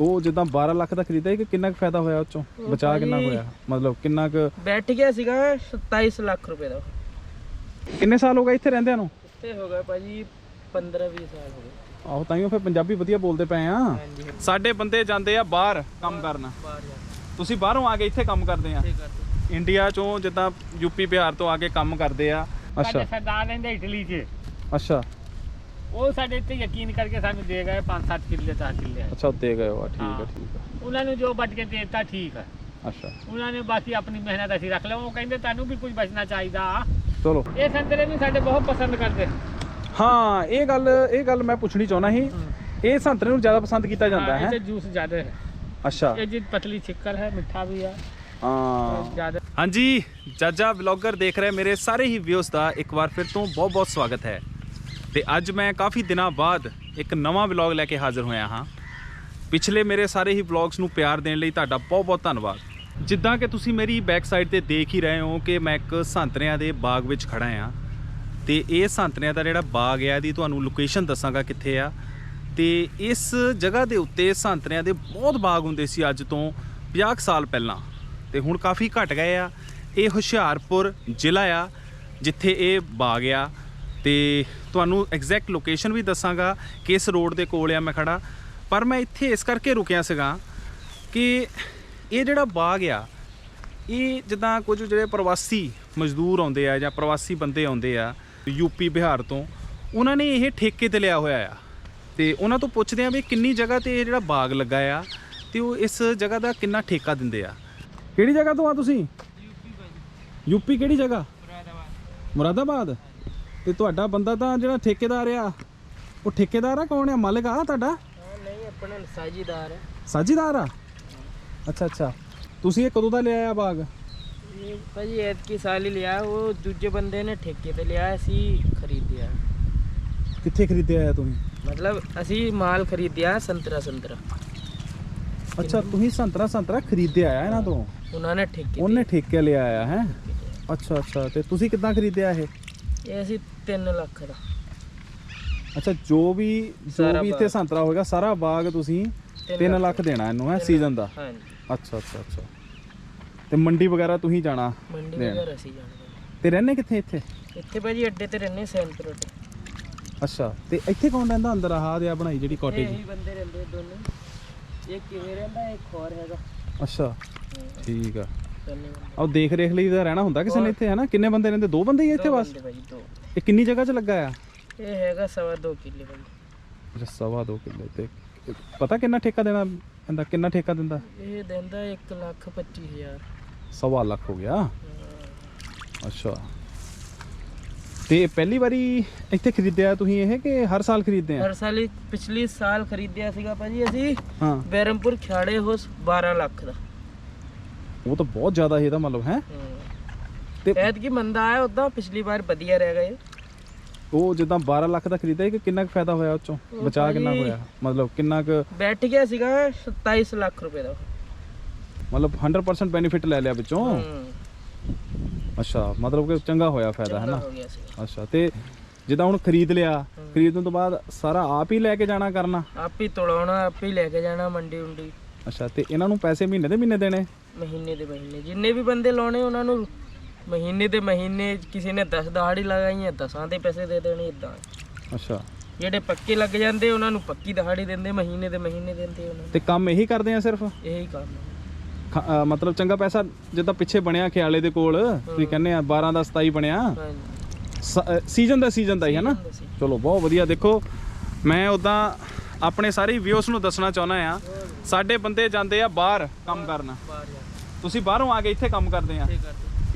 ਉਹ ਜਿੱਦਾਂ 12 ਲੱਖ ਦਾ ਖਰੀਦਿਆ ਕਿ ਕਿੰਨਾ ਕੁ ਫਾਇਦਾ ਹੋਇਆ ਉਹ ਚੋਂ ਬਚਾ ਕਿੰਨਾ ਹੋਇਆ? ਮਤਲਬ ਕਿੰਨਾ ਕੁ ਬੈਠ ਗਿਆ ਸੀਗਾ 27 ਲੱਖ ਰੁਪਏ ਦਾ। ਕਿੰਨੇ ਸਾਲ ਹੋ ਗਏ ਇੱਥੇ ਰਹਿੰਦਿਆਂ ਨੂੰ? ਇੱਥੇ ਹੋ ਗਿਆ ਭਾਜੀ 15 20 ਸਾਲ ਹੋ ਗਏ। ਆਹੋ ਤਾਈਓ ਫਿਰ ਪੰਜਾਬੀ ਵਧੀਆ ਬੋਲਦੇ ਪਏ ਆ। ਹਾਂਜੀ ਸਾਡੇ ਬੰਦੇ ਜਾਂਦੇ ਆ ਬਾਹਰ ਕੰਮ ਕਰਨ। ਤੁਸੀਂ ਬਾਹਰੋਂ ਆ ਕੇ ਇੱਥੇ ਕੰਮ ਕਰਦੇ ਆ। ਇੰਡੀਆ ਚੋਂ ਜਿੱਦਾਂ ਯੂਪੀ ਬਿਹਾਰ ਤੋਂ ਆ ਕੇ ਕੰਮ ਕਰਦੇ ਆ। ਅੱਛਾ। ਸਰਦਾਰ ਰਹਿੰਦੇ ਇਟਲੀ 'ਚ। ਅੱਛਾ। ਉਹ ਸਾਡੇ ਤੇ ਯਕੀਨ ਕਰਕੇ ਸਾਨੂੰ ਦੇ ਗਏ 5-7 ਕਿੱਲੇ 10 ਕਿੱਲੇ। ਅੱਛਾ ਉੱਤੇ ਗਏ ਹੋ। ਠੀਕ ਹਾਂ। ਠੀਕ ਆ। ਉਹਨਾਂ ਨੂੰ ਜੋ ਬਚ ਕੇ ਦੇਤਾ ਠੀਕ ਹੈ ਅੱਛਾ। ਉਹਨਾਂ ਨੇ ਬਾਕੀ ਆਪਣੀ ਮਿਹਨਤ ਅਸੀਂ ਰੱਖ ਲਿਆ। ਉਹ ਕਹਿੰਦੇ ਤੁਹਾਨੂੰ ਵੀ ਕੁਝ ਬਚਣਾ ਚਾਹੀਦਾ ਚਲੋ। ਇਹ ਸੰਤਰੇ ਵੀ ਸਾਡੇ ਬਹੁਤ ਪਸੰਦ ਕਰਦੇ। ਹਾਂ ਇਹ ਗੱਲ ਇਹ ਗੱਲ ਮੈਂ ਪੁੱਛਣੀ ਚਾਹੁੰਦਾ ਸੀ। ਇਹ ਸੰਤਰੇ ਨੂੰ ਜ਼ਿਆਦਾ ਪਸੰਦ ਕੀਤਾ ਜਾਂਦਾ ਹੈ ਇਹ ਜੂਸ ਜ਼ਿਆਦਾ ਹੈ। ਅੱਛਾ। ਇਹ ਜੀ ਪਤਲੀ ਛਿੱਕਰ ਹੈ ਮਿੱਠਾ ਵੀ ਹੈ। ਹਾਂ ਜ਼ਿਆਦਾ। ਹਾਂਜੀ ਜਾਜਾ ਵਲੌਗਰ ਦੇਖ ਰਹੇ ਮੇਰੇ ਸਾਰੇ ਹੀ ਵਿਊਸ ਦਾ ਇੱਕ ਵਾਰ ਫਿਰ ਤੋਂ ਬਹੁਤ-ਬਹੁਤ ਸਵਾਗਤ ਹੈ। ਤੇ ਅੱਜ ਮੈਂ ਕਾਫੀ ਦਿਨਾਂ ਬਾਅਦ ਇੱਕ ਨਵਾਂ ਵਲੌਗ ਲੈ ਕੇ ਹਾਜ਼ਰ ਹੋਇਆ ਹਾਂ। ਪਿਛਲੇ ਮੇਰੇ ਸਾਰੇ ਹੀ ਵਲੌਗਸ ਨੂੰ ਪਿਆਰ ਦੇਣ ਲਈ ਤੁਹਾਡਾ ਬਹੁਤ-ਬਹੁਤ ਧੰਨਵਾਦ। ਜਿੱਦਾਂ ਕਿ ਤੁਸੀਂ ਮੇਰੀ ਬੈਕ ਸਾਈਡ ਤੇ ਦੇਖ ਹੀ ਰਹੇ ਹੋ ਕਿ ਮੈਂ ਇੱਕ ਸੰਤਰਿਆਂ ਦੇ ਬਾਗ ਵਿੱਚ ਖੜਾ ਹਾਂ। ਤੇ ਇਹ ਸੰਤਰਿਆਂ ਦਾ ਜਿਹੜਾ ਬਾਗ ਆ ਇਹਦੀ ਤੁਹਾਨੂੰ ਲੋਕੇਸ਼ਨ ਦੱਸਾਂਗਾ ਕਿੱਥੇ ਆ। ਤੇ ਇਸ ਜਗ੍ਹਾ ਦੇ ਉੱਤੇ ਸੰਤਰਿਆਂ ਦੇ ਬਹੁਤ ਬਾਗ ਹੁੰਦੇ ਸੀ ਅੱਜ ਤੋਂ 50 ਕੁ ਸਾਲ ਪਹਿਲਾਂ। ਤੇ ਹੁਣ ਕਾਫੀ ਘਟ ਗਏ ਆ। ਇਹ ਹੁਸ਼ਿਆਰਪੁਰ ਜ਼ਿਲ੍ਹਾ ਆ, ਜਿੱਥੇ ਇਹ ਬਾਗ ਆ। ਤੇ ਤੁਹਾਨੂੰ ਐਗਜ਼ੈਕਟ ਲੋਕੇਸ਼ਨ ਵੀ ਦੱਸਾਂਗਾ ਕਿਸ ਰੋਡ ਦੇ ਕੋਲ ਆ ਮੈਂ ਖੜਾ। ਪਰ ਮੈਂ ਇੱਥੇ ਇਸ ਕਰਕੇ ਰੁਕਿਆ ਸੀਗਾ ਕਿ ਇਹ ਜਿਹੜਾ ਬਾਗ ਆ, ਇਹ ਜਿੱਦਾਂ ਕੁਝ ਜਿਹੜੇ ਪ੍ਰਵਾਸੀ ਮਜ਼ਦੂਰ ਆਉਂਦੇ ਆ ਜਾਂ ਪ੍ਰਵਾਸੀ ਬੰਦੇ ਆਉਂਦੇ ਆ ਯੂਪੀ ਬਿਹਾਰ ਤੋਂ, ਉਹਨਾਂ ਨੇ ਇਹ ਠੇਕੇ ਤੇ ਲਿਆ ਹੋਇਆ ਆ। ਤੇ ਉਹਨਾਂ ਤੋਂ ਪੁੱਛਦੇ ਆ ਵੀ ਕਿੰਨੀ ਜਗ੍ਹਾ ਤੇ ਇਹ ਜਿਹੜਾ ਬਾਗ ਲੱਗਾ ਆ ਤੇ ਉਹ ਇਸ ਜਗ੍ਹਾ ਦਾ ਕਿੰਨਾ ਠੇਕਾ ਦਿੰਦੇ ਆ। ਕਿਹੜੀ ਜਗ੍ਹਾ ਤੋਂ ਆ ਤੁਸੀਂ? ਯੂਪੀ ਕਿਹੜੀ ਜਗ੍ਹਾ? ਮੁਰਾਦਾਬਾਦ। ਮੁਰਾਦਾਬਾਦ? ਤੇ ਤੁਹਾਡਾ ਬੰਦਾ ਤਾਂ ਜਿਹੜਾ ਠੇਕੇਦਾਰ ਆ ਉਹ ਠੇਕੇਦਾਰ ਆ ਕੌਣ ਆ? ਮਾਲਕ ਆ ਤੁਹਾਡਾ? ਨਹੀਂ ਆਪਣਾ ਸਾਜੀਦਾਰ ਹੈ ਸਾਜੀਦਾਰ ਆ? ਅੱਛਾ ਅੱਛਾ। ਤੁਸੀਂ ਇਹ ਕਦੋਂ ਦਾ ਲਿਆ ਆ ਬਾਗ? ਇਹ ਭਾਜੀ ਐਤਕੀ ਸਾਲ ਹੀ ਲਿਆ ਉਹ ਦੂਜੇ ਬੰਦੇ ਨੇ ਠੇਕੇ ਤੇ ਲਿਆ ਅਸੀਂ ਖਰੀਦਿਆ। ਕਿੱਥੇ ਖਰੀਦਿਆ ਆ ਤੁਸੀਂ? ਮਤਲਬ ਅਸੀਂ ਮਾਲ ਖਰੀਦਿਆ ਸੰਤਰਾ ਸੰਤਰਾ। ਅੱਛਾ ਤੁਸੀਂ ਸੰਤਰਾ ਸੰਤਰਾ ਖਰੀਦਿਆ ਆ ਇਹਨਾਂ ਤੋਂ? ਉਹਨਾਂ ਨੇ ਠੇਕੇ ਉਹਨੇ ਠੇਕੇ ਲਿਆ ਆ ਹੈ? ਅੱਛਾ ਅੱਛਾ। ਤੇ ਤੁਸੀਂ ਕਿੱਦਾਂ ਖਰੀਦਿਆ ਇਹ? ਇਹ ਅਸੀਂ 3 ਲੱਖ ਦਾ। ਅੱਛਾ ਜੋ ਵੀ ਜੋ ਸਾਰਾ ਵੀ ਇੱਥੇ ਬਾਗ। ਸੰਤਰਾ ਹੋਏਗਾ ਸਾਰਾ ਬਾਗ ਤੁਸੀਂ ਤਿੰਨ 3 ਲੱਖ ਦੇਣਾ ਇਹਨੂੰ ਹੈ ਸੀਜ਼ਨ ਦਾ? ਹਾਂਜੀ। ਅੱਛਾ ਅੱਛਾ ਅੱਛਾ। ਤੇ ਮੰਡੀ ਵਗੈਰਾ ਤੁਸੀਂ ਜਾਣਾ ਮੰਡੀ ਦੇਣ। ਵਗੈਰਾ ਅਸੀਂ ਜਾਣਦੇ ਤੇ ਰਹਿੰਦੇ ਕਿੱਥੇ ਇੱਥੇ? ਇੱਥੇ ਭਾਜੀ ਅੱਡੇ ਤੇ ਰਹਿੰਦੇ ਸੈਂਪਰ ਅੱਡੇ ਅੱਛਾ ਤੇ ਇੱਥੇ ਕੌਣ ਰਹਿੰਦਾ ਅੰਦਰ ਆਹ ਦੇ ਆ ਬਣਾਈ ਜਿਹੜੀ ਕਾਟੇਜ ਇਹੀ ਬੰਦੇ ਰਹਿੰਦੇ ਦੋਨੇ। ਇੱਕ ਕਿਵੇਂ ਰਹਿੰਦਾ ਇੱਕ ਹੋਰ ਹੈਗਾ। ਅੱਛਾ ਠੀਕ ਆ। ਆਹ ਦੇਖ ਰੇਖ ਲਈ ਤਾਂ ਰਹਿਣਾ ਹੁੰਦਾ ਕਿਸੇ ਨੇ ਇੱਥੇ ਹੈ ਨਾ? ਕਿੰਨੇ ਬੰਦੇ ਰਹਿੰਦੇ ਦੋ ਬੰਦੇ ਹੀ ਆ ਇੱਥੇ ਬਸ? ਬੰਦੇ ਭਾਜੀ ਦੋ। ਇਹ ਕਿੰਨੀ ਜਗ੍ਹਾ 'ਚ ਲੱਗਾ ਆ? ਇਹ ਹੈਗਾ ਸਵਾ ਦੋ ਕਿੱਲੇ ਭਾਜੀ ਅੱਛਾ ਸਵਾ ਦੋ ਕਿੱਲੇ ਤੇ ਪਤਾ ਕਿੰਨਾ ਠੇਕਾ ਦੇਣਾ ਇਹਦਾ ਕਿੰਨਾ ਠੇਕਾ ਦਿੰਦਾ? ਇਹ ਦਿੰਦਾ 1 ਲੱਖ 25 ਹਜ਼ਾਰ। ਸਵਾ ਲੱਖ ਹੋ ਗਿਆ? ਅੱਛਾ। ਤੇ ਪਹਿਲੀ ਵਾਰੀ ਇੱਥੇ ਖਰੀਦਿਆ ਤੁਸੀਂ ਇਹ ਕਿ ਹਰ ਸਾਲ ਖਰੀਦਦੇ ਆ? ਹਰ ਸਾਲ ਹੀ ਪਿਛਲੀ ਸਾਲ ਖਰੀਦਿਆ ਸੀਗਾ ਭਾਜੀ ਅਸੀਂ। ਹਾਂ। ਬੈਰਮਪੁਰ ਖਿਆੜੇ ਹੋ 12 ਲੱਖ ਦਾ। ਉਹ ਤਾਂ ਬਹੁਤ ਜ਼ਿਆਦਾ ਇਹਦਾ ਮਤਲਬ ਹੈ? ਤੇ ਐਤ ਕੀ ਮੰਦਾ ਆਇਆ ਉਦਾਂ ਪਿਛਲੀ ਵਾਰ ਵਧੀਆ ਰਹਿ ਗਏ। ਉਹ ਜਿੱਦਾਂ 12 ਲੱਖ ਦਾ ਖਰੀਦਿਆ ਕਿ ਕਿੰਨਾ ਕੁ ਫਾਇਦਾ ਹੋਇਆ ਉਹ ਚੋਂ? ਬਚਾ ਕਿੰਨਾ ਭਾਈ- ਹੋਇਆ? ਮਤਲਬ ਕਿੰਨਾ ਕੁ ਬੈਠ ਗਿਆ ਸੀਗਾ 27 ਲੱਖ ਰੁਪਏ ਦਾ। ਮਤਲਬ 100% ਬੈਨੀਫਿਟ ਲੈ ਲਿਆ ਵਿੱਚੋਂ? ਹੂੰ। ਅੱਛਾ ਮਤਲਬ ਕਿ ਚੰਗਾ ਹੋਇਆ ਫਾਇਦਾ ਹੈ ਨਾ ਹੋ ਅੱਛਾ ਤੇ ਜਿੱਦਾਂ ਹੁਣ ਖਰੀਦ ਲਿਆ ਖਰੀਦਣ ਤੋਂ ਬਾਅਦ ਸਾਰਾ ਆਪ ਹੀ ਲੈ ਕੇ ਜਾਣਾ ਕਰਨਾ? ਆਪ ਹੀ ਤੋੜਾਉਣਾ ਆਪ ਹੀ ਲੈ ਕੇ ਜਾਣਾ ਮੰਡੀ ਉਂਡੀ ਅੱਛਾ ਤੇ ਇਹਨਾਂ ਨੂੰ ਪੈਸੇ ਮਹੀਨੇ ਦੇ ਮਹੀਨੇ ਦੇਣੇ? ਮਹੀਨੇ ਦੇ ਮਹੀਨੇ। ਜਿੰਨੇ ਵੀ ਬੰਦੇ ਲਾਉਣੇ ਉਹਨਾਂ ਨੂੰ ਮਹੀਨੇ ਦੇ ਮਹੀਨੇ ਕਿਸੇ ਨੇ 10 ਦਹਾੜੀ ਲਗਾਈਆਂ ਦਸਾਂ ਦੇ ਪੈਸੇ ਦੇ ਦੇਣੇ ਇਦਾਂ ਅੱਛਾ। ਜਿਹੜੇ ਪੱਕੇ ਲੱਗ ਜਾਂਦੇ ਉਹਨਾਂ ਨੂੰ ਪੱਕੀ ਦਹਾੜੀ ਦਿੰਦੇ ਮਹੀਨੇ ਦੇ ਮਹੀਨੇ ਦਿੰਦੇ ਉਹਨਾਂ ਤੇ ਕੰਮ ਇਹੀ ਕਰਦੇ ਆ ਸਿਰਫ? ਇਹੀ ਕੰਮ ਹੈ ਖ- ਅ, ਮਤਲਬ ਚੰਗਾ ਪੈਸਾ ਜਿੱਦਾਂ ਪਿੱਛੇ ਬਣਿਆ ਖਿਆਲੇ ਦੇ ਕੋਲ ਤੁਸੀਂ ਕਹਿੰਦੇ ਆ 12 ਦਾ 27 ਬਣਿਆ। ਹਾਂਜੀ। ਸੀਜ਼ਨ ਦਾ ਸੀਜ਼ਨ ਦਾ ਹੀ ਹੈ ਨਾ। ਚਲੋ ਬਹੁਤ ਵਧੀਆ। ਦੇਖੋ ਮੈਂ ਉਦਾਂ ਆਪਣੇ ਸਾਰੇ ਵਿਊਸ ਨੂੰ ਦੱਸਣਾ ਚਾਹੁੰਦਾ ਆ ਸਾਡੇ ਬੰਦੇ ਜਾਂਦੇ ਆ ਬਾਹਰ ਕੰਮ ਕਰਨ। ਤੁਸੀਂ ਬਾਹਰੋਂ ਆ ਕੇ ਇੱਥੇ ਕੰਮ ਕਰਦੇ ਆ।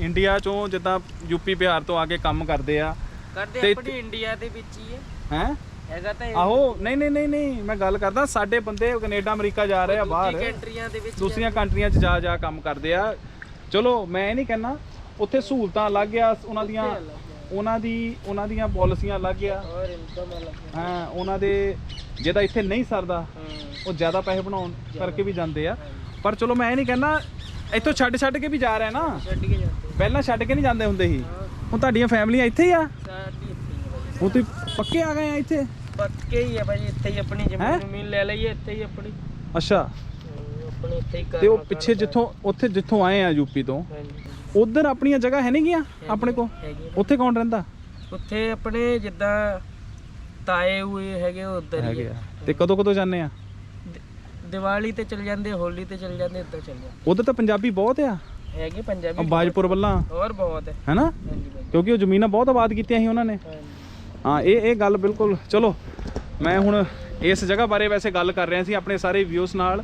ਇੰਡੀਆ ਚੋਂ ਜਿੱਦਾਂ ਯੂਪੀ ਬਿਹਾਰ ਤੋਂ ਆ ਕੇ ਕੰਮ ਕਰਦੇ ਆ। ਕਰਦੇ ਆਪਣੀ ਇੰਡੀਆ ਦੇ ਵਿੱਚ ਹੀ ਹੈ। ਹੈ? ਹੈਗਾ ਤਾਂ ਆਹੋ ਨਹੀਂ ਨਹੀਂ ਨਹੀਂ ਨਹੀਂ ਮੈਂ ਗੱਲ ਕਰਦਾ ਸਾਡੇ ਬੰਦੇ ਕੈਨੇਡਾ ਅਮਰੀਕਾ ਜਾ ਰਹੇ ਆ ਬਾਹਰ। ਕੰਟਰੀਆਂ ਦੇ ਵਿੱਚ ਦੂਸਰੀਆਂ ਕੰਟਰੀਆਂ 'ਚ ਜਾ ਜਾ ਕੰਮ ਕਰਦੇ ਆ। ਚਲੋ ਮੈਂ ਇਹ ਨਹੀਂ ਕਹਿੰਦਾ ਉੱਥੇ ਸਹੂਲਤਾਂ ਅਲੱਗ ਆ ਉਹਨਾਂ ਦੀਆਂ ਉਹਨਾਂ ਦੀ ਉਹਨਾਂ ਦੀਆਂ ਪਾਲਿਸੀਆਂ ਅਲੱਗ ਆ। ਔਰ ਇਨਕਮ ਅਲੱਗ ਹਾਂ ਉਹਨਾਂ ਦੇ ਜਿਹਦਾ ਇੱਥੇ ਨਹੀਂ ਸਰਦਾ ਉਹ ਜ਼ਿਆਦਾ ਪੈਸੇ ਬਣਾਉਣ ਕਰਕੇ ਵੀ ਜਾਂਦੇ ਆ। ਪਰ ਚਲੋ ਮੈਂ ਇਹ ਨਹੀਂ ਕਹਿੰਦਾ ਇੱਥੋਂ ਛੱਡ ਛੱਡ ਕੇ ਵੀ ਜਾ ਰਹੇ ਨਾ। ਛੱਡ ਕੇ ਜਾਂਦੇ। ਪਹਿਲਾਂ ਛੱਡ ਕੇ ਨਹੀਂ ਜਾਂਦੇ ਹੁੰਦੇ ਸੀ। ਹੁਣ ਤੁਹਾਡੀਆਂ ਫੈਮਲੀਆਂ ਇੱਥੇ ਹੀ ਆ। ਹੁਣ ਤੁਸੀਂ ਪੱਕੇ ਆ ਗਏ ਆ ਇੱਥੇ? ਪੱਕੇ ਹੀ ਹੈ ਭਾਜੀ ਇੱਥੇ ਹੀ ਆਪਣੀ ਜ਼ਮੀਨ ਜ਼ਮੀਨ ਲੈ ਲਈਏ ਇੱਥੇ ਹੀ ਆਪਣੀ। ਅੱਛਾ। ਅਹ ਆਪਣੇ ਇੱਥੇ ਹੀ ਤੇ ਉਹ ਪਿੱਛੇ ਜਿੱਥੋਂ ਉੱਥੇ ਜਿੱਥੋਂ ਆਏ ਆ ਯੂਪੀ ਤੋਂ? ਹਾਂਜੀ। ਉਧਰ ਆਪਣੀਆਂ ਜਗ੍ਹਾ ਹੈ ਨਹੀਂ ਗਿਆ? ਆਪਣੇ ਕੋ ਉੱਥੇ ਕੌਣ ਰਹਿੰਦਾ? ਉੱਥੇ ਆਪਣੇ ਜਿੱਦਾਂ ਤਾਏ ਹੋਏ ਹੈਗੇ ਉੱਧਰ ਹੀ ਹੈਗੇ ਹੈ ਆ। ਤੇ ਕਦੋਂ ਕਦੋਂ ਜਾਂਦੇ ਆ? ਦਿ- ਦੀਵਾਲੀ ਤੇ ਚਲ ਜਾਂਦੇ ਹੋਲੀ ਤੇ ਚਲ ਜਾਂਦੇ ਇੱਦਾਂ ਚਲ ਜਾਂਦੇ। ਉਧਰ ਤਾਂ ਪੰਜਾਬੀ ਬਹੁਤ ਆ। ਹੈਗੇ ਪੰਜਾਬੀ ਬਾਜਪੁਰ ਵੱਲਾਂ। ਹੋਰ ਬਹੁਤ ਹੈ। ਹੈਨਾ? ਹਾਂਜੀ ਕਿਉਂਕਿ ਉਹ ਜ਼ਮੀਨਾਂ ਬਹੁਤ ਆਬਾਦ ਕੀਤੀਆਂ ਸੀ ਉਹਨਾਂ ਨੇ। ਹਾਂਜੀ। ਹਾਂ ਇਹ ਇਹ ਗੱਲ ਬਿਲਕੁਲ ਚਲੋ ਮੈਂ ਹੁਣ ਇਸ ਜਗ੍ਹਾ ਬਾਰੇ ਵੈਸੇ ਗੱਲ ਕਰ ਰਿਹਾ ਸੀ ਆਪਣੇ ਸਾਰੇ ਵਿਊਸ ਨਾਲ।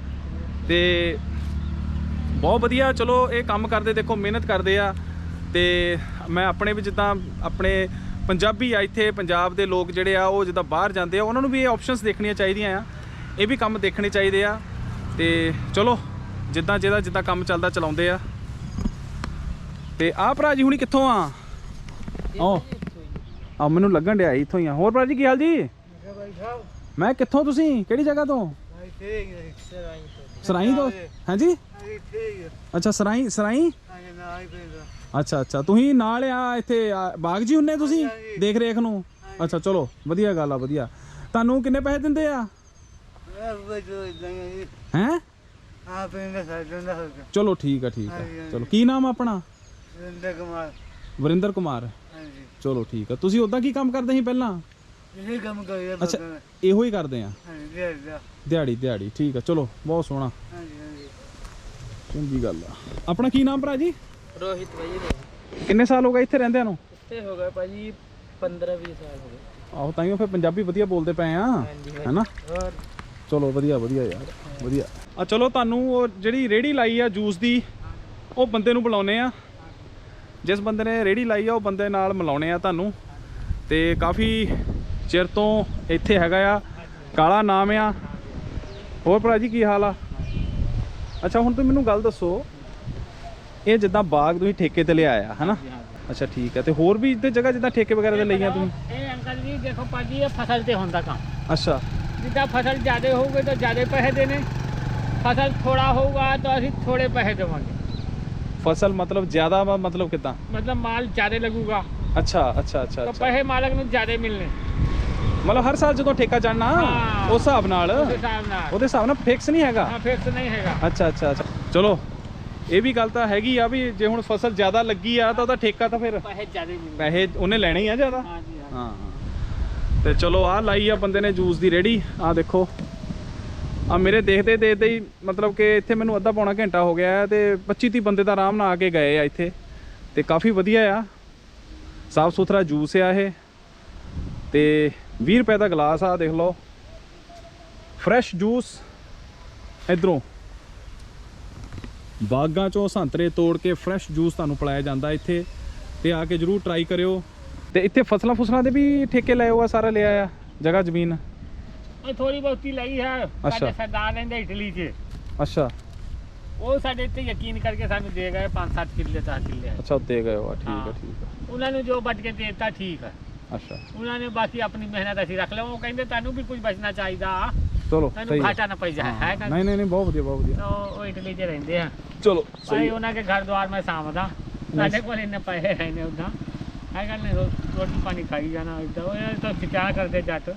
ਤੇ ਬਹੁਤ ਵਧੀਆ ਚਲੋ ਇਹ ਕੰਮ ਕਰਦੇ ਦੇਖੋ ਮਿਹਨਤ ਕਰਦੇ ਆ। ਤੇ ਮੈਂ ਆਪਣੇ ਵੀ ਜਿੱਦਾਂ ਆਪਣੇ ਪੰਜਾਬੀ ਆ ਇੱਥੇ ਪੰਜਾਬ ਦੇ ਲੋਕ ਜਿਹੜੇ ਆ ਉਹ ਜਿੱਦਾਂ ਬਾਹਰ ਜਾਂਦੇ ਆ ਉਹਨਾਂ ਨੂੰ ਵੀ ਇਹ ਆਪਸ਼ਨਸ ਦੇਖਣੀਆਂ ਚਾਹੀਦੀਆਂ ਆ। ਇਹ ਵੀ ਕੰਮ ਦੇਖਣੇ ਚਾਹੀਦੇ ਆ। ਤੇ ਚਲੋ ਜਿੱਦਾਂ ਜਿਹਦਾ ਜਿੱਦਾਂ ਕੰਮ ਚੱਲਦਾ ਚਲਾਉਂਦੇ ਆ। ਤੇ ਆਹ ਭਰਾ ਜੀ ਹੁਣੀ ਕਿੱਥੋਂ ਆ? ਓ ਆ ਮੈਨੂੰ ਲੱਗਣ ਡਿਆ ਇੱਥੋਂ ਹੀ ਆ। ਹੋਰ ਭਰਾ ਜੀ ਕੀ ਹਾਲ ਜੀ? ਮੈਂ ਕਿੱਥੋਂ ਤੁਸੀਂ? ਕਿਹੜੀ ਜਗ੍ਹਾ ਤੋਂ? ਸਰਾਈ ਤੋਂ। ਹਾਂਜੀ? ਅੱਛਾ ਸਰਾਈ ਸਰਾਈ? ਅੱਛਾ ਅੱਛਾ। ਤੁਸੀਂ ਨਾਲ ਆ ਇੱਥੇ ਆ, ਬਾਗ ਜੀ ਹੁੰਨੇ ਤੁਸੀਂ? ਦੇਖ ਰੇਖ ਨੂੰ? ਅੱਛਾ ਚਲੋ ਵਧੀਆ ਗੱਲ ਆ ਵਧੀਆ। ਤੁਹਾਨੂੰ ਕਿੰਨੇ ਪੈਸੇ ਦਿੰਦੇ ਆ? ਹੈ ਚਲੋ ਠੀਕ ਆ ਠੀਕ ਆ। ਚਲੋ ਕੀ ਨਾਮ ਆ ਆਪਣਾ? ਵਰਿੰਦਰ ਕੁਮਾਰ। ਚਲੋ ਠੀਕ ਆ। ਤੁਸੀਂ ਉਦਾਂ ਕੀ ਕੰਮ ਕਰਦੇ ਸੀ ਪਹਿਲਾਂ? ਅੱਛਾ ਇਹੋ ਹੀ ਕਰਦੇ ਆ? ਦਿਹਾੜੀ ਦਿਹਾੜੀ ਠੀਕ ਆ ਚਲੋ ਬਹੁਤ ਸੋਹਣਾ। ਚੰਗੀ ਗੱਲ ਆ। ਆਪਣਾ ਕੀ ਨਾਮ ਭਰਾ ਜੀ? ਰੋਹਿਤ ਭਾਈ ਨੇ ਕਿੰਨੇ ਸਾਲ ਹੋ ਗਏ ਇੱਥੇ ਰਹਿੰਦਿਆਂ ਨੂੰ? ਇੱਥੇ ਹੋ ਗਏ ਭਾਜੀ 15 20 ਸਾਲ ਹੋ ਗਏ। ਆਹੋ ਤਾਂ ਹੀ ਫਿਰ ਪੰਜਾਬੀ ਵਧੀਆ ਬੋਲਦੇ ਪਏ ਆ। ਹੈਨਾ? ਚਲੋ ਵਧੀਆ ਵਧੀਆ ਯਾਰ ਵਧੀਆ। ਆ ਚਲੋ ਤੁਹਾਨੂੰ ਉਹ ਜਿਹੜੀ ਰੇੜੀ ਲਾਈ ਆ ਜੂਸ ਦੀ ਉਹ ਬੰਦੇ ਨੂੰ ਬੁਲਾਉਨੇ ਆ। ਜਿਸ ਬੰਦੇ ਨੇ ਰੇੜੀ ਲਾਈ ਆ ਉਹ ਬੰਦੇ ਨਾਲ ਮਿਲਾਉਣੇ ਆ ਤੁਹਾਨੂੰ। ਤੇ ਕਾਫੀ ਚਿਰ ਤੋਂ ਇੱਥੇ ਹੈਗਾ ਆ। ਕਾਲਾ ਨਾਮ ਆ। ਹੋਰ ਭਰਾ ਜੀ ਕੀ ਹਾਲ ਆ? ਅੱਛਾ ਹੁਣ ਤੁਸੀਂ ਮੈਨੂੰ ਗੱਲ ਦੱਸੋ ਇਹ ਜਿੱਦਾਂ ਬਾਗ ਤੁਸੀਂ ਠੇਕੇ ਤੇ ਲਿਆ ਆ ਹਨਾ ਅੱਛਾ ਠੀਕ ਹੈ। ਤੇ ਹੋਰ ਵੀ ਇੱਥੇ ਜਗ੍ਹਾ ਜਿੱਦਾਂ ਠੇਕੇ ਵਗੈਰਾ ਤੇ ਲਈਆਂ ਤੁਸੀਂ? ਇਹ ਅੰਕਲ ਜੀ ਦੇਖੋ ਭਾਜੀ ਇਹ ਫਸਲ ਤੇ ਹੁੰਦਾ ਕੰਮ। ਅੱਛਾ। ਜਿੱਦਾਂ ਫਸਲ ਜ਼ਿਆਦਾ ਹੋਊਗੀ ਤਾਂ ਜ਼ਿਆਦਾ ਪੈਸੇ ਦੇਣੇ। ਫਸਲ ਥੋੜਾ ਹੋਊਗਾ ਤਾਂ ਅਸੀਂ ਥੋੜੇ ਪੈਸੇ ਦੇਵਾਂਗੇ। ਫਸਲ ਮਤਲਬ ਜ਼ਿਆਦਾ ਮਤਲਬ ਕਿਦਾਂ? ਮਤਲਬ ਮਾਲ ਜ਼ਿਆਦਾ ਲੱਗੂਗਾ। ਅੱਛਾ ਅੱਛਾ ਅੱਛਾ ਤਾਂ ਪੈਸੇ ਮਾਲਕ ਨੂੰ ਜ਼ਿਆਦਾ ਮਿਲਨੇ ਮਤਲਬ ਹਰ ਸਾਲ ਜਦੋਂ ਠੇਕਾ ਚੜਨਾ ਹਾਂ। ਉਸ ਹਿਸਾਬ ਨਾਲ। ਉਸ ਹਿਸਾਬ ਨਾਲ। ਉਹਦੇ ਹਿਸਾਬ ਨਾਲ ਫਿਕਸ ਨਹੀਂ ਹੈਗਾ। ਹਾਂ ਫਿਕਸ ਨਹੀਂ ਹੈਗਾ। ਅੱਛਾ ਅੱਛਾ ਅੱਛਾ। ਚਲੋ ਇਹ ਵੀ ਗੱਲ ਤਾਂ ਹੈਗੀ ਆ ਵੀ ਜੇ ਹੁਣ ਫਸਲ ਜ਼ਿਆਦਾ ਲੱਗੀ ਆ ਤਾਂ ਉਹਦਾ ਠੇਕਾ ਤਾਂ ਫਿਰ ਪੈਸੇ ਜ਼ਿਆਦਾ ਮਿਲਨੇ ਪੈਸੇ ਉਹਨੇ ਲੈਣੇ ਹੀ ਆ ਜ਼ਿਆਦਾ। ਹਾਂਜੀ ਹਾਂ। ਹਾਂ ਤੇ ਚਲੋ ਆਹ ਲਾਈ ਆ ਬੰਦੇ ਨੇ ਜੂਸ ਦੀ ਰੇੜੀ ਆਹ ਦੇਖੋ। ਆ ਮੇਰੇ ਦੇਖਦੇ ਦੇਖਦੇ ਹੀ ਮਤਲਬ ਕਿ ਇੱਥੇ ਮੈਨੂੰ ਅੱਧਾ ਪੌਣਾ ਘੰਟਾ ਹੋ ਗਿਆ ਹੈ ਤੇ 25 30 ਬੰਦੇ ਤਾਂ ਆਰਾਮ ਨਾਲ ਆ ਕੇ ਗਏ ਆ ਇੱਥੇ। ਤੇ ਕਾਫੀ ਵਧੀਆ ਆ। ਸਾਫ਼ ਸੁਥਰਾ ਜੂਸ ਆ ਇਹ। ਤੇ 20 ਰੁਪਏ ਦਾ ਗਲਾਸ ਆ ਦੇਖ ਲਓ। ਫਰੈਸ਼ ਜੂਸ ਇਧਰੋਂ। ਬਾਗਾਂ ਚੋਂ ਸੰਤਰੇ ਤੋੜ ਕੇ ਫਰੈਸ਼ ਜੂਸ ਤੁਹਾਨੂੰ ਪਿਲਾਇਆ ਜਾਂਦਾ ਇੱਥੇ। ਤੇ ਆ ਕੇ ਜਰੂਰ ਟਰਾਈ ਕਰਿਓ। ਤੇ ਇੱਥੇ ਫਸਲਾਂ ਫੁਸਲਾਂ ਦੇ ਵੀ ਠੇਕੇ ਲਏ ਹੋਆ ਸਾਰਾ ਲਿਆ ਆ ਜਗ੍ਹਾ ਜ਼ਮੀਨ। ਉਹ ਥੋੜੀ ਬਹੁਤੀ ਲਈ ਹੈ ਅੱਛਾ। ਸਾਡੇ ਸਰਦਾਰ ਰਹਿੰਦੇ ਇਟਲੀ 'ਚ। ਅੱਛਾ। ਉਹ ਸਾਡੇ ਇੱਥੇ ਯਕੀਨ ਕਰਕੇ ਸਾਨੂੰ ਦੇ ਗਏ 5-7 ਕਿੱਲੇ 10 ਕਿੱਲੇ। ਅੱਛਾ ਉੱਤੇ ਗਏ ਹੋ ਠੀਕ ਹੈ। ਠੀਕ ਹੈ ਉਹਨਾਂ ਨੂੰ ਜੋ ਬਚ ਕੇ ਦੇ ਦਿੱਤਾ ਠੀਕ ਹੈ ਅੱਛਾ। ਉਹਨਾਂ ਨੇ ਬਾਕੀ ਆਪਣੀ ਮਿਹਨਤ ਅਸੀਂ ਰੱਖ ਲਿਆ। ਉਹ ਕਹਿੰਦੇ ਤੁਹਾਨੂੰ ਵੀ ਕੁਝ ਬਚਣਾ ਚਾਹੀਦਾ। ਚਲੋ ਤੁਹਾਨੂੰ ਸਹੀ। ਘਾਟਾ ਨਾ ਪਈ ਜਾਏ ਹਾਂ। ਨਾ ਨਹੀਂ ਨਹੀਂ ਨਹੀਂ ਬਹੁਤ ਵਧੀਆ ਬਹੁਤ ਵਧੀਆ। ਉਹ ਇਟਲੀ 'ਚ ਰਹਿੰਦੇ ਆ। ਚਲੋ ਭਾਈ ਉਹਨਾਂ ਦੇ ਘਰ ਦੁਆਰ ਮੈਂ ਸਾਂਭਦਾ। ਸਾਡੇ ਕੋਲ ਇੰਨੇ ਪੈਸੇ ਹੈ ਨੇ ਉਦਾਂ। ਹੈ ਗੱਲ ਨਹੀਂ ਰੋਟੀ ਪਾਣੀ ਖਾਈ ਜਾਣਾ ਇਦਾਂ ਉਹ ਤਾਂ ਵਿਚਾਰ ਕਰਦੇ ਜੱਟ।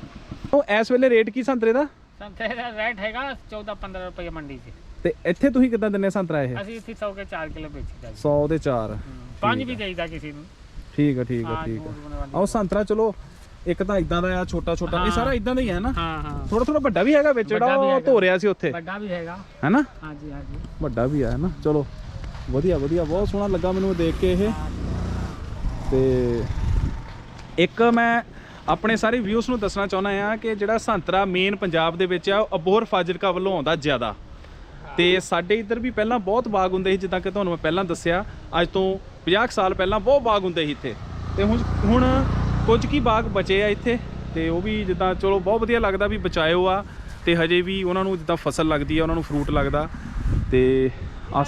ਉਹ ਇਸ ਵੇਲੇ ਰੇਟ ਕੀ ਸੰਤਰੇ ਦਾ? ਸੰਤਰੇ ਦਾ ਰੇਟ ਹੈਗਾ 14-15 ਰੁਪਏ ਮੰਡੀ 'ਚ। ਤੇ ਇੱਥੇ ਤੁਸੀਂ ਕਿਦਾਂ ਦਿੰਨੇ ਸੰਤਰਾ ਇਹ? ਅਸੀਂ ਇੱਥੇ 100 ਕੇ 4 ਕਿਲੋ ਵੇਚੀਦਾ ਜੀ। 100 ਦੇ 4 ਪੰਜ ਵੀ ਦੇਈਦਾ ਕਿਸੇ ਨੂੰ। ਠੀਕ ਹੈ ਠੀਕ ਹੈ ਹਾਂ, ਠੀਕ ਲਈ। ਉਹ ਸੰਤਰਾ ਚਲੋ ਇੱਕ ਤਾਂ ਇਦਾਂ ਦਾ ਆ ਛੋਟਾ ਛੋਟਾ। ਇਹ। ਸਾਰਾ ਇਦਾਂ ਦਾ ਹੀ ਹੈ ਨਾ? ਹਾਂ ਹਾਂ। ਥੋੜਾ ਥੋੜਾ ਵੱਡਾ ਵੀ ਹੈਗਾ ਵਿੱਚ ਜਿਹੜਾ ਉਹ। ਧੋ ਰਿਹਾ ਸੀ ਉੱਥੇ। ਵੱਡਾ ਵੀ ਹੈਗਾ। ਹੈਨਾ? ਹਾਂਜੀ ਹਾਂਜੀ। ਵੱਡਾ ਵੀ ਆ ਹੈਨਾ? ਚਲੋ ਵਧੀਆ ਵਧੀਆ। ਬਹੁਤ ਸੋਹਣਾ ਲੱਗਾ ਮੈਨੂੰ ਦੇਖ ਕੇ ਇਹ। ਤੇ ਇੱਕ ਮੈਂ ਆਪਣੇ ਸਾਰੇ ਵਿਊਸ ਨੂੰ ਦੱਸਣਾ ਚਾਹੁੰਦਾ ਆ ਕਿ ਜਿਹੜਾ ਸੰਤਰਾ ਮੇਨ ਪੰਜਾਬ ਦੇ ਵਿੱਚ ਆ ਉਹ ਅਬੋਹਰ ਫਾਜ਼ਿਲਕਾ ਵੱਲੋਂ ਆਉਂਦਾ ਜ਼ਿਆਦਾ। ਤੇ ਸਾਡੇ ਇੱਧਰ ਵੀ ਪਹਿਲਾਂ ਬਹੁਤ ਬਾਗ ਹੁੰਦੇ ਸੀ ਜਿੱਦਾਂ ਕਿ ਤੁਹਾਨੂੰ ਮੈਂ ਪਹਿਲਾਂ ਦੱਸਿਆ ਅੱਜ ਤੋਂ 50 ਕੁ ਸਾਲ ਪਹਿਲਾਂ ਬਹੁਤ ਬਾਗ ਹੁੰਦੇ ਸੀ ਇੱਥੇ। ਤੇ ਹੁਣ ਹੁਣ ਕੁਝ ਕੀ ਬਾਗ ਬਚੇ ਆ ਇੱਥੇ ਤੇ ਉਹ ਵੀ ਜਿੱਦਾਂ ਚਲੋ ਬਹੁਤ ਵਧੀਆ ਲੱਗਦਾ ਵੀ ਬਚਾਇਓ ਆ ਤੇ ਹਜੇ ਵੀ ਉਹਨਾਂ ਨੂੰ ਜਿੱਦਾਂ ਫਸਲ ਲੱਗਦੀ ਆ ਉਹਨਾਂ ਨੂੰ ਫਰੂਟ ਲੱਗਦਾ ਤੇ ਆ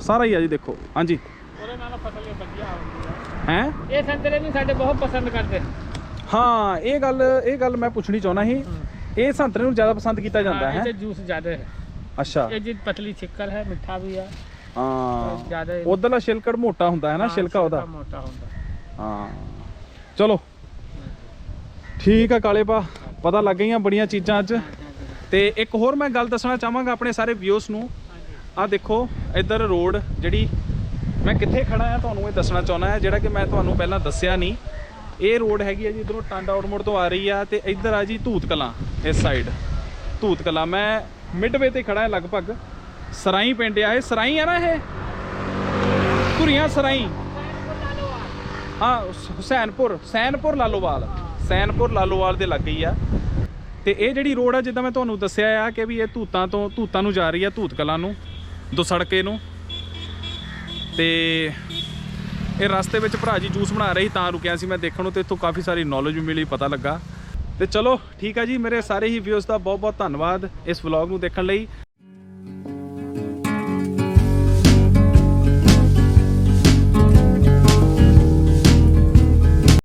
ਸਾਰਾ ਹੀ ਆ ਜੀ ਦੇਖੋ। ਹਾਂਜੀ। ਉਹਦੇ ਨਾਲ ਫਸਲ ਇਹ ਵਧੀਆ ਹੁੰਦੀ ਹੈ ਹੈ? ਇਹ ਸੰਤਰੇ ਵੀ ਸਾਡੇ ਬਹੁਤ ਪਸੰਦ ਕਰਦੇ। ਹਾਂ ਇਹ ਗੱਲ ਇਹ ਗੱਲ ਮੈਂ ਪੁੱਛਣੀ ਚਾਹੁੰਦਾ ਸੀ। ਇਹ ਸੰਤਰੇ ਨੂੰ ਜ਼ਿਆਦਾ ਪਸੰਦ ਕੀਤਾ ਜਾਂਦਾ ਹਾਂ, ਜੂਸ ਜ਼ਿਆਦਾ ਹੈ। ਅੱਛਾ। ਇਹ ਜੀ ਪਤਲੀ ਛਿੱਕਲ ਹੈ ਮਿੱਠਾ ਵੀ ਹੈ। ਹਾਂ ਜ਼ਿਆਦਾ ਉਧਰਲਾ ਛਿਲਕੜ ਮੋਟਾ ਹੁੰਦਾ ਹੈ ਨਾ ਛਿਲਕਾ ਉਹਦਾ? ਮੋਟਾ ਹੁੰਦਾ। ਹਾਂ। ਚਲੋ। ਠੀਕ ਆ ਕਾਲੇ ਪਾ ਪਤਾ ਲੱਗ ਗਈਆਂ ਬੜੀਆਂ ਚੀਜ਼ਾਂ ਅੱਜ। ਤੇ ਇੱਕ ਹੋਰ ਮੈਂ ਗੱਲ ਦੱਸਣਾ ਚਾਹਾਂਗਾ ਆਪਣੇ ਸਾਰੇ ਵਿਊਸ ਨੂੰ। ਆਹ ਦੇਖੋ ਇੱਧਰ ਰੋਡ ਜਿਹੜੀ ਮੈਂ ਕਿੱਥੇ ਖੜਾ ਆ ਤੁਹਾਨੂੰ ਇਹ ਦੱਸਣਾ ਚਾਹੁੰਦਾ ਹੈ ਜਿਹੜਾ ਕਿ ਮੈਂ ਤੁਹਾਨੂੰ ਪਹਿਲਾਂ ਦੱਸਿਆ ਨਹੀਂ। ਇਹ ਰੋਡ ਹੈਗੀ ਹੈ ਜੀ ਇਧਰੋਂ ਟਾਂਡਾ ਆਊਟਮੋੜ ਤੋਂ ਆ ਰਹੀ ਆ ਤੇ ਇੱਧਰ ਆ ਜੀ ਧੂਤ ਕਲਾਂ ਇਸ ਸਾਈਡ ਧੂਤ ਕਲਾਂ ਮੈਂ ਮਿਡਵੇ ਤੇ ਖੜਾ ਹੈ ਲਗਭਗ। ਸਰਾਈ ਪਿੰਡ ਆ ਇਹ। ਸਰਾਈ ਆ ਨਾ ਇਹ? ਧੁਰੀਆਂ ਸਰਾਈ। ਹਾਂ ਹੁਸੈਨਪੁਰ। ਸੈਨਪੁਰ ਲਾਲੋਵਾਲ। ਸੈਨਪੁਰ ਲਾਲੋਵਾਲ ਦੇ ਲੱਗ ਹੀ ਆ। ਤੇ ਇਹ ਜਿਹੜੀ ਰੋਡ ਆ, ਜਿੱਦਾਂ ਮੈਂ ਤੁਹਾਨੂੰ ਦੱਸਿਆ ਆ ਕਿ ਵੀ ਇਹ ਧੂਤਾਂ ਤੋਂ ਧੂਤਾਂ ਨੂੰ ਜਾ ਰਹੀ ਆ, ਧੂਤ ਕਲਾਂ ਨੂੰ, ਦੋ ਸੜਕੇ ਨੂੰ। ਤੇ ਇਹ ਰਸਤੇ ਵਿੱਚ ਭਰਾ ਜੀ ਜੂਸ ਬਣਾ ਰਹੀ ਤਾਂ ਰੁਕਿਆ ਸੀ ਮੈਂ ਦੇਖਣ ਨੂੰ ਤੇ ਇੱਥੋਂ ਕਾਫੀ ਸਾਰੀ ਨੌਲੇਜ ਵੀ ਮਿਲੀ, ਪਤਾ ਲੱਗਾ। ਤੇ ਚਲੋ ਠੀਕ ਆ ਜੀ, ਮੇਰੇ ਸਾਰੇ ਹੀ ਵਿਊਜ਼ ਦਾ ਬਹੁਤ ਬਹੁਤ ਧੰਨਵਾਦ ਇਸ ਵਲੌਗ ਨੂੰ ਦੇਖਣ ਲਈ।